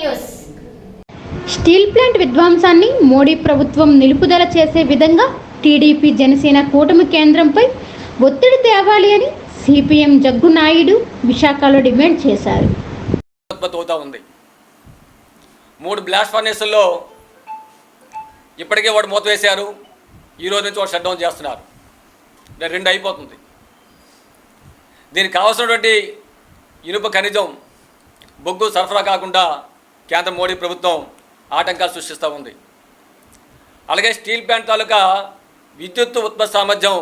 News. Steel plant విధ్వంసాన్ని మోడీ ప్రభుత్వం నిలుపుదల చేసే విధంగా టీడీపీ జనసేన కూటమి కేంద్రంపై ఒత్తిడి తేవాలి అని సిపిఎం జగ్గు నాయుడు విశాఖలో డిమాండ్ చేశారు. ఉంది. మూడు బ్లాస్ట్ ఫర్నేసుల్లో ఇప్పటికే వాడు మూత వేశారు ఈ రోజు నుంచి వాడు షట్ డౌన్ చేస్తున్నారు. రెండు అయిపోతుంది. దీనికి కావాల్సినటువంటి ఇనుప ఖనిజం బొగ్గు సరఫరా కాకుండా కేంద్ర మోడీ ప్రభుత్వం ఆటంకాలు సృష్టిస్తూ ఉంది. అలాగే స్టీల్ ప్లాంట్ తాలూకా విద్యుత్ ఉత్పత్తి సామర్థ్యం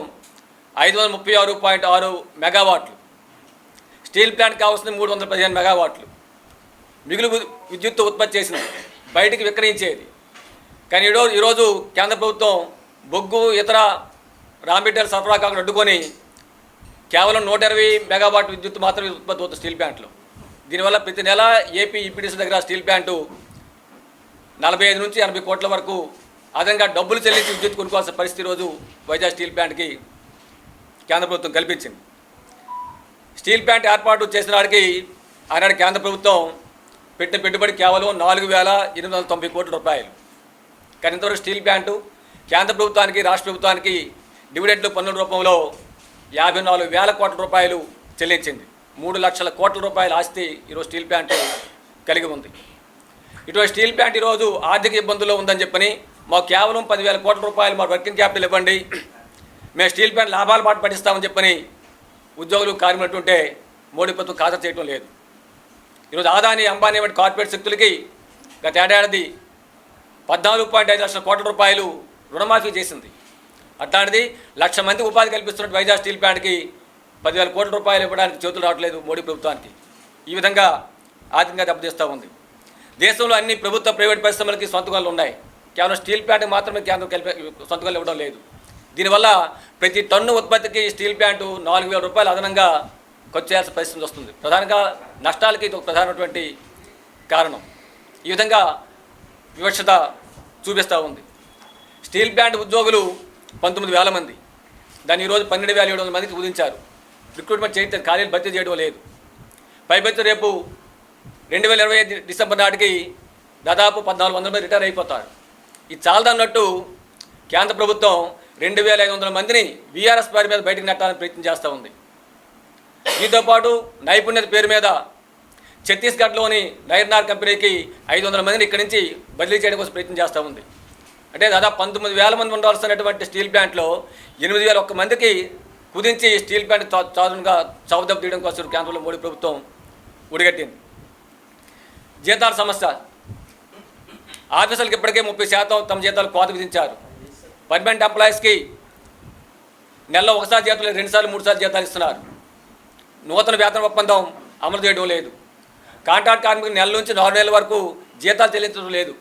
ఐదు వందల ముప్పై ఆరు పాయింట్ ఆరు మెగావాట్లు. స్టీల్ ప్లాంట్ కావాల్సింది మూడు వందల పదిహేను మెగావాట్లు. మిగులు విద్యుత్ ఉత్పత్తి చేసింది బయటికి విక్రయించేది. కానీ ఈరోజు ఈరోజు కేంద్ర ప్రభుత్వం బొగ్గు ఇతర రా మెటీరియల్ సరఫరా కాకుండా అడ్డుకొని కేవలం నూట ఇరవై మెగావాట్ విద్యుత్ మాత్రమే ఉత్పత్తి అవుతుంది స్టీల్ ప్లాంట్లో. దీనివల్ల ప్రతి నెల ఏపీ ఈపీడీసీ దగ్గర స్టీల్ ప్లాంటు నలభై ఐదు నుంచి ఎనభై కోట్ల వరకు అదనంగా డబ్బులు చెల్లించి విద్యుత్ కొనుక్కోవాల్సిన పరిస్థితి ఈరోజు వైజాగ్ స్టీల్ ప్లాంట్కి కేంద్ర ప్రభుత్వం కల్పించింది. స్టీల్ ప్లాంట్ ఏర్పాటు చేసిన వాడికి ఆనాడు కేంద్ర ప్రభుత్వం పెట్టిన పెట్టుబడి కేవలం నాలుగు వేల ఎనిమిది వందల తొంభై కోట్ల రూపాయలు. కానీ ఇంతవరకు స్టీల్ ప్లాంటు కేంద్ర ప్రభుత్వానికి రాష్ట్ర ప్రభుత్వానికి డివిడెంట్లు పన్నుల రూపంలో యాభై నాలుగు వేల కోట్ల రూపాయలు చెల్లించింది. మూడు లక్షల కోట్ల రూపాయల ఆస్తి ఈరోజు స్టీల్ ప్లాంట్ కలిగి ఉంది. ఇటువంటి స్టీల్ ప్లాంట్ ఈరోజు ఆర్థిక ఇబ్బందుల్లో ఉందని చెప్పని మాకు కేవలం పదివేల కోట్ల రూపాయలు మా వర్కింగ్ క్యాపిటల్ ఇవ్వండి. మేము స్టీల్ ప్లాంట్ లాభాల పాటు పట్టిస్తామని చెప్పని ఉద్యోగులు కార్మికుంటే మోడీ ప్రభుత్వం ఖాతా చేయటం లేదు. ఈరోజు ఆదాని అంబానీ వంటి కార్పొరేట్ శక్తులకి గత ఏడాది పద్నాలుగు పాయింట్ ఐదు లక్షల కోట్ల రూపాయలు రుణమాఫీ చేసింది. అట్లాంటిది లక్ష మంది ఉపాధి కల్పిస్తున్న వైజాగ్ స్టీల్ ప్లాంట్కి పదివేల కోట్ల రూపాయలు ఇవ్వడానికి చేతులు రావట్లేదు మోడీ ప్రభుత్వానికి. ఈ విధంగా ఆర్థికంగా దెబ్బతీస్తూ ఉంది. దేశంలో అన్ని ప్రభుత్వ ప్రైవేట్ పరిశ్రమలకి సొంతకాలు ఉన్నాయి. కేవలం స్టీల్ ప్లాంట్ మాత్రమే కేంద్రం కలిపి సొంతకాలు ఇవ్వడం లేదు. దీనివల్ల ప్రతి టన్ను ఉత్పత్తికి స్టీల్ ప్లాంటు నాలుగు వేల రూపాయలు అదనంగా ఖర్చు చేయాల్సిన పరిస్థితి వస్తుంది. ప్రధానంగా నష్టాలకి ఇది ఒక ప్రధానమైనటువంటి కారణం. ఈ విధంగా వివక్షత చూపిస్తూ ఉంది. స్టీల్ ప్లాంట్ ఉద్యోగులు పంతొమ్మిది వేల మంది. దాన్ని ఈరోజు పన్నెండు వేల ఏడు వందల మందికి కుదించారు. రిక్రూట్మెంట్ చేయడం ఖాళీలు భర్తీ చేయడం లేదు. పైపెత్తు రేపు రెండు వేల ఇరవై ఐదు డిసెంబర్ నాటికి దాదాపు పద్నాలుగు వందల మంది రిటైర్ అయిపోతారు. ఇది చాలదన్నట్టు కేంద్ర ప్రభుత్వం రెండు వేల ఐదు వందల మందిని వీఆర్ఎస్ పేరు మీద బయటకు నెట్టాలని ప్రయత్నం చేస్తూ ఉంది. దీంతో పాటు నైపుణ్యత పేరు మీద ఛత్తీస్గఢ్లోని నైర్నార్ కంపెనీకి ఐదు వందల మందిని ఇక్కడి నుంచి బదిలీ చేయడం కోసం ప్రయత్నం చేస్తూ ఉంది. అంటే దాదాపు పంతొమ్మిది వేల మంది ఉండాల్సినటువంటి స్టీల్ ప్లాంట్లో ఎనిమిది వేల ఒక్క మందికి కుదించి స్టీల్ ప్లాంట్ చాదునుగా చౌదం తీయడం కోసం కేంద్రంలో మోడీ ప్రభుత్వం ఉడిగట్టింది. జీతాల సమస్య. ఆఫీసులకు ఇప్పటికే ముప్పై శాతం తమ జీతాలు కోత విధించారు. పర్మనెంట్ ఎంప్లాయీస్కి నెలలో ఒకసారి జీతాలు రెండుసార్లు మూడుసార్లు జీతాలు ఇస్తున్నారు. నూతన వేతన ఒప్పందం అమలు చేయడం లేదు. కాంట్రాక్ట్ కార్మికులు నెల నుంచి నాలుగు నెలల వరకు జీతాలు చెల్లించడం లేదు.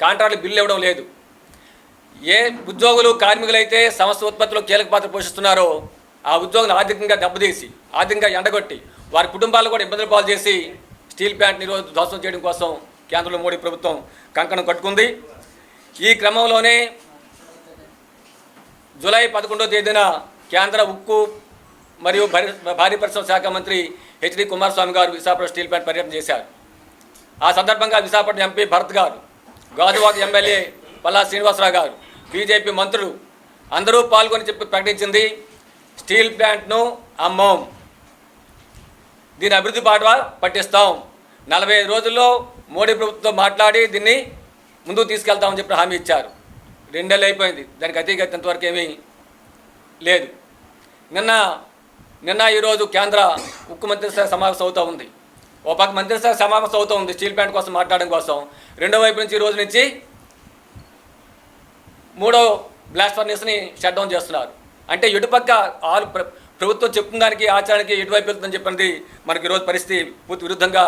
కాంట్రాక్ట్ బిల్లు ఇవ్వడం లేదు. ఏ ఉద్యోగులు కార్మికులైతే సంస్థ ఉత్పత్తిలో కీలక పాత్ర పోషిస్తున్నారో ఆ ఉద్యోగులు ఆర్థికంగా దెబ్బతీసి ఆర్థికంగా ఎండగొట్టి వారి కుటుంబాలు కూడా ఇబ్బందులు పాలు చేసి స్టీల్ ప్లాంట్ ఈరోజు ధ్వంసం చేయడం కోసం కేంద్రంలో మోడీ ప్రభుత్వం కంకణం కట్టుకుంది. ఈ క్రమంలోనే జూలై పదకొండవ తేదీన కేంద్ర ఉక్కు మరియు భారీ- భారీ పరిశ్రమ శాఖ మంత్రి హెచ్డి కుమారస్వామి గారు విశాఖపట్నం స్టీల్ ప్లాంట్ పర్యటన చేశారు. ఆ సందర్భంగా విశాఖపట్నం ఎంపీ భరత్ గారు గాజువాక ఎమ్మెల్యే పల్లా శ్రీనివాసరావు గారు బీజేపీ మంత్రులు అందరూ పాల్గొని చెప్పి ప్రకటించింది. స్టీల్ ప్లాంట్ను అమ్మం. దీని అభివృద్ధి పాటు పట్టిస్తాం. నలభై రోజుల్లో మోడీ ప్రభుత్వంతో మాట్లాడి దీన్ని ముందుకు తీసుకెళ్తామని చెప్పి హామీ ఇచ్చారు. రెండేళ్ళు అయిపోయింది. దానికి అతీగతి ఇంతవరకు ఏమీ లేదు. నిన్న నిన్న ఈరోజు కేంద్ర ఉక్కు మంత్రిస్థాయి సమావేశం అవుతూ ఉంది. ఓ పక్క మంత్రిస్థాయి సమావేశం అవుతూ ఉంది స్టీల్ ప్లాంట్ కోసం మాట్లాడడం కోసం. రెండో వైపు నుంచి ఈ రోజు నుంచి మూడో బ్లాస్ట్ ఫర్నిస్ని షట్ డౌన్ చేస్తున్నారు. అంటే ఇటుపక్క ఆరు ప్రభుత్వం చెప్తున్న దానికి ఆచరణకి ఎటువైపు వెళ్తుందని చెప్పినది మనకి ఈరోజు పరిస్థితి పూర్తి విరుద్ధంగా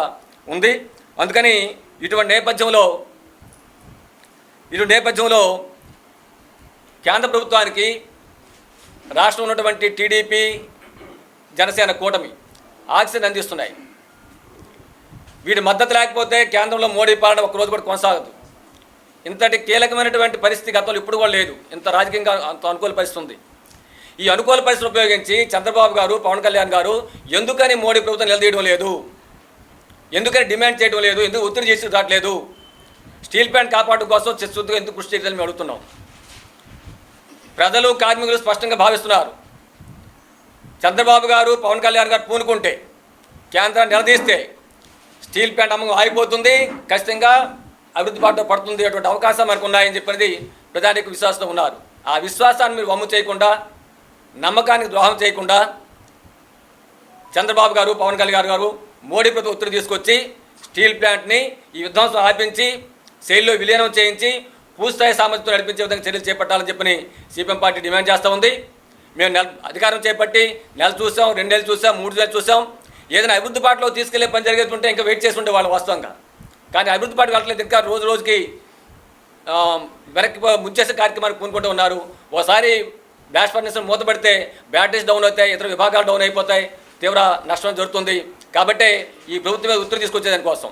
ఉంది. అందుకని ఇటువంటి నేపథ్యంలో ఇటు నేపథ్యంలో కేంద్ర ప్రభుత్వానికి రాష్ట్రం ఉన్నటువంటి టీడీపీ జనసేన కూటమి ఆక్సిజన్ అందిస్తున్నాయి. వీటి మద్దతు లేకపోతే కేంద్రంలో మోడీ పాలన ఒక రోజు కూడా కొనసాగదు. ఇంతటి కీలకమైనటువంటి పరిస్థితి గతంలో ఇప్పుడు కూడా లేదు. ఇంత రాజకీయంగా అంత అనుకూల పరిస్థితి ఉంది. ఈ అనుకూల పరిస్థితులు ఉపయోగించి చంద్రబాబు గారు పవన్ కళ్యాణ్ గారు ఎందుకని మోడీ ప్రభుత్వం నిలదీయడం లేదు? ఎందుకని డిమాండ్ చేయడం లేదు? ఎందుకు ఒత్తిడి చేసి రావట్లేదు స్టీల్ ప్లాంట్ కాపాడడం కోసం చిత్తశుద్ధిగా ఎందుకు కృషి చేయాలని మేము అడుగుతున్నాం. ప్రజలు కార్మికులు స్పష్టంగా భావిస్తున్నారు. చంద్రబాబు గారు పవన్ కళ్యాణ్ గారు పూనుకుంటే కేంద్రాన్ని నిలదీస్తే స్టీల్ ప్లాంట్ అమ్మకం ఆగిపోతుంది ఖచ్చితంగా అభివృద్ధి బాటలో పడుతుంది అటువంటి అవకాశం మనకు ఉన్నాయని చెప్పినది ప్రధానికి విశ్వాసంతో ఉన్నారు. ఆ విశ్వాసాన్ని మీరు వమ్ము చేయకుండా నమ్మకానికి ద్రోహం చేయకుండా చంద్రబాబు గారు పవన్ కళ్యాణ్ గారు మోడీ ప్రతి ఒత్తిడి తీసుకొచ్చి స్టీల్ ప్లాంట్ని ఈ విధ్వంసం ఆపించి శైలిలో విలీనం చేయించి పూర్తిస్థాయి సామర్థ్యంతో నడిపించే విధంగా చర్యలు చేపట్టాలని చెప్పని సిపిఎం పార్టీ డిమాండ్ చేస్తూ ఉంది. మేము నెల అధికారం చేపట్టి నెల చూసాం రెండేళ్ళు చూసాం మూడు నెలలు చూసాం. ఏదైనా అభివృద్ధి పాటలో తీసుకెళ్ళే పని జరిగేస్తుంటే ఇంకా వెయిట్ చేసి ఉండేవాళ్ళు వాస్తవంగా. కానీ అభివృద్ధి పాటు వెళ్ళట్లేదు ఇంకా రోజు రోజుకి వెనక్కి ముంచేసే కార్యక్రమానికి పూనుకుంటూ ఉన్నారు. ఒకసారి బ్యాష్ ఫర్నిచర్ మూతపడితే బ్యాటరీస్ డౌన్ అవుతాయి ఇతర విభాగాలు డౌన్ అయిపోతాయి తీవ్ర నష్టం జరుగుతుంది. కాబట్టి ఈ ప్రభుత్వం మీద ఒత్తిడి తీసుకొచ్చే దానికోసం.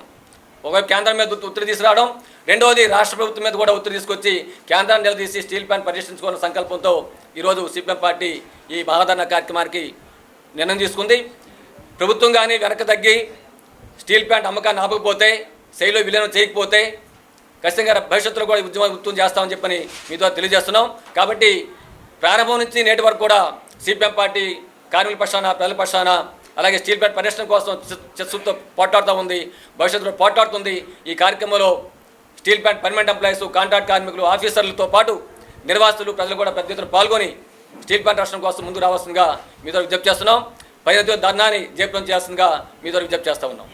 ఒకవైపు కేంద్రం మీద ఒత్తిడి తీసుకురావడం రెండవది రాష్ట్ర ప్రభుత్వం మీద కూడా ఒత్తిడి తీసుకొచ్చి కేంద్రాన్ని నిలదీసి స్టీల్ ప్లాంట్ పరిరక్షించుకున్న సంకల్పంతో ఈరోజు సిపిఎం పార్టీ ఈ మహాధరణ కార్యక్రమానికి నిర్ణయం తీసుకుంది. ప్రభుత్వం కానీ వెనక తగ్గి స్టీల్ ప్లాంట్ అమ్మకాన్ని ఆపకపోతే శైలిలో విలీనం చేయకపోతే ఖచ్చితంగా భవిష్యత్తులో కూడా ఈ ఉద్యమం ఉత్తం చేస్తామని చెప్పని మీతో తెలియజేస్తున్నాం. కాబట్టి ప్రారంభం నుంచి నేటి వరకు కూడా సిపిఎం పార్టీ కార్మికుల పక్షాన ప్రజల పక్షాన అలాగే స్టీల్ ప్లాంట్ పరిరక్షణ కోసం చిత్సుతో పోట్లాడుతూ ఉంది. భవిష్యత్తులో పోట్లాడుతుంది. ఈ కార్యక్రమంలో steel plant permanent employees contract కార్మికులు ఆఫీసర్లతో పాటు నిర్వాసులు ప్రజలు కూడా పెద్ద ఎత్తున పాల్గొని స్టీల్ ప్లాంట్ రక్షణ కోసం ముందు రావాల్సిందిగా మీతో విజ్ఞప్తి చేస్తున్నాం. పైన ధర్నాన్ని జయప్రదం చేయాల్సిందిగా మీతో విజ్ఞప్తి చేస్తూ ఉన్నాం.